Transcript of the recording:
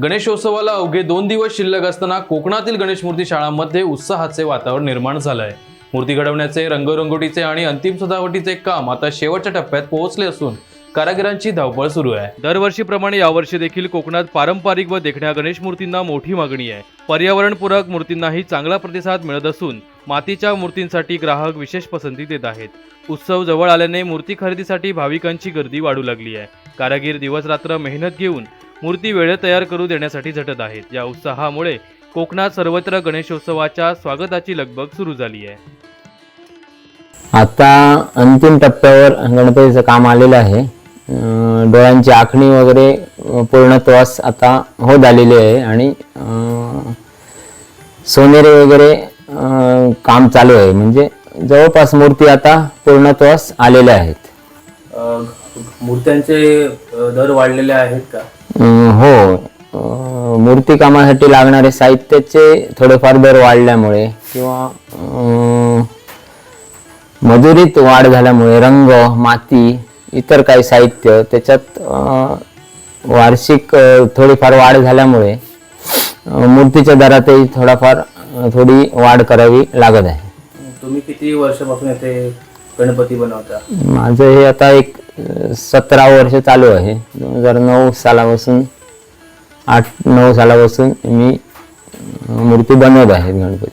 गणेशोत्सवाला अवघे दोन दिवस शिल्लक असताना कोकणातील गणेश मूर्ती शाळांमध्ये उत्साहाचे वातावरण निर्माण झालं आहे मूर्ती घडवण्याचे रंगरंगोटीचे आणि अंतिम सजावटीचे काम आता शेवटच्या टप्प्यात पोहोचले असून कारागिरांची धावपळ सुरू आहे. दरवर्षीप्रमाणे यावर्षी देखील कोकणात पारंपरिक व देखण्या गणेश मूर्तींना मोठी मागणी आहे. पर्यावरणपूरक मूर्तींनाही चांगला प्रतिसाद मिळत असून मातीच्या मूर्तींसाठी ग्राहक विशेष पसंती देत आहेत. उत्सव जवळ आल्याने मूर्ती खरेदीसाठी भाविकांची गर्दी वाढू लागली आहे. कारागीर दिवस रात्र मेहनत घेऊन मूर्ती वेळेत तयार करू देण्यासाठी झटत आहेत. या उत्साहामुळे कोकणात सर्वत्र गणेशोत्सवाच्या स्वागताची लगबग सुरू झाली आहे. आता अंतिम टप्प्यावर गणपतीचं काम आलेलं आहे. डोळ्यांची आखणी वगैरे पूर्णत्वास आता होत आलेली आहे आणि सोनेरे वगैरे काम चालू आहे. म्हणजे जवळपास मूर्ती आता पूर्णत्वास आलेल्या आहेत. मूर्त्यांचे दर वाढलेले आहेत का? हो. मूर्ती कामासाठी लागणारे साहित्याचे थोडेफार दर वाढल्यामुळे किंवा मजुरीत वाढ झाल्यामुळे रंग माती इतर काही साहित्य त्याच्यात वार्षिक थोडीफार वाढ झाल्यामुळे मूर्तीच्या दरातही थोडाफार थोडी वाढ करावी लागत आहे. तुम्ही किती वर्षापासून येथे गणपती बनवता? माझं हे आता एक सतरा वर्ष चालू आहे. दोन हजार नऊ सालापासून आठ नऊ सालापासून मी मूर्ती बनवत आहे गणपती.